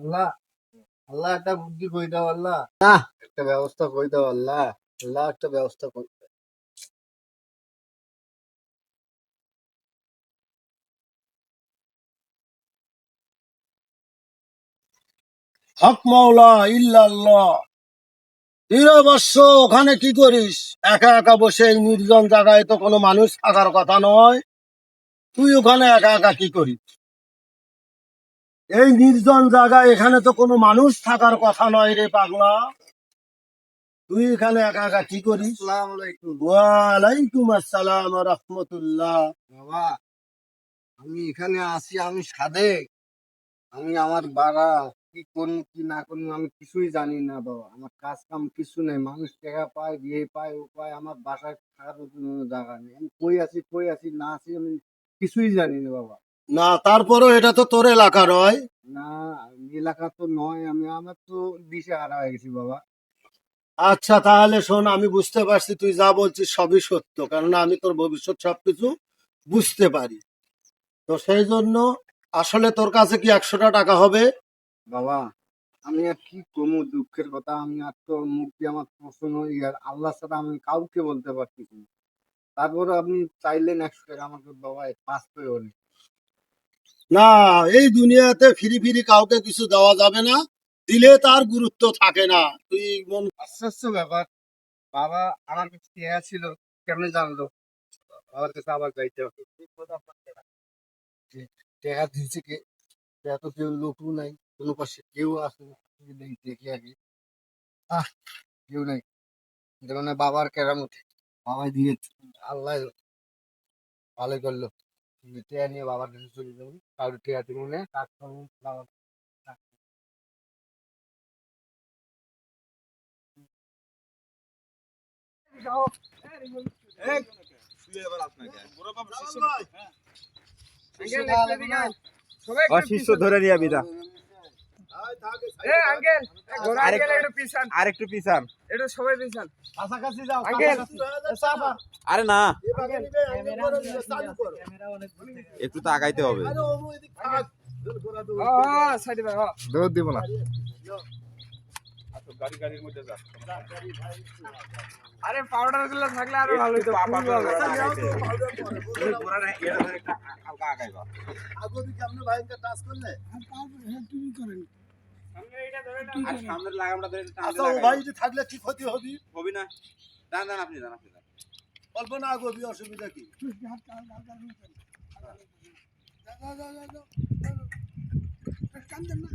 আল্লাহ আল্লাহ একটা বুদ্ধি কই দাও আল্লাহ। একটা ব্যবস্থা কই দাও আল্লাহ আল্লাহ একটা ব্যবস্থা কই হক মাওলা ইল্লাল্লাহ। হিরো ওখানে কি করিস? একা একা বসে এই নির্জন জায়গায় তো কোনো মানুষ থাকার কথা নয়। তুই ওখানে একা একা কি করিস? এই নির্জন জায়গা এখানে তো কোনো মানুষ থাকার কথা নয় রে পাগলা। তুই এখানে একা একা কি করিস? ওয়ালাইকুম আসসালাম রহমতুল্লাহ। বাবা আমি এখানে আসি আমি সাদেক আমি আমার বাড়া কি করুন কি না করুন আমি কিছুই জানি না বাবা। আমার কাজ কাম কিছু নেই মানুষ টাকা পায় বিয়ে পায় ও পায় আমার বাসায় থাকার কোনো জায়গা নেই। আমি কই আছি কই আছি না আছি আমি কিছুই জানি না বাবা। না তারপরও এটা তো তোর এলাকা নয়। না এলাকা তো নয় আমি আমার তো দিশে হারা হয়ে গেছি বাবা। আচ্ছা তাহলে শোন আমি বুঝতে পারছি তুই যা বলছিস সবই সত্য কেননা আমি তোর ভবিষ্যৎ সবকিছু বুঝতে পারি। তো সেই জন্য আসলে তোর কাছে কি একশোটা টাকা হবে? বাবা আমি আর কি কমু দুঃখের কথা আমি আর তো মুখ দিয়ে আমার প্রশ্ন আর আল্লাহ ছাড়া আমি কাউকে বলতে পারছি না। তারপরে আপনি চাইলেন একশো টাকা আমাকে বাবা পাস করে হলে। না এই দুনিয়াতে ফিরি ফিরি কাউকে কিছু দেওয়া যাবে না দিলে তার গুরুত্ব থাকে না। তুই মন আশ্চর্য ব্যাপার। বাবা আমার কাছে টেয়া ছিল কেমনে জানলো? বাবার কাছে আবার যাইতে হবে। টেকা দিয়েছে কে? টেকা তো কেউ লোকও নাই কোনো পাশে কেউ আসে না। এই দেখি আগে। আহ কেউ নাই। এটা মানে বাবার কেরামতি। বাবাই দিয়েছে। আল্লাহ ভালো করল। টেয়া নিয়ে বাবার কাছে চলে যাব। টেয়া কাজ বাবা অশিষ্য ধরে নিয়ে বিদা। আর একটু পিছান। কাছাকাছি যাও আঙ্কেল। আরে না। একটু তো আগাইতে হবে। দৌড় দিব না। আরে পাউডারগুলো থাকলে আরও ভালো হতো হালকা আগাইবা। আর সামনের লাগামটা ধরে আচ্ছা ও ভাই যদি থাকলে কি ক্ষতি হবে হবি না দান আপনি দাঁড়ান আপনি দান অল্প না আগবি অসুবিধা কি কান্দে না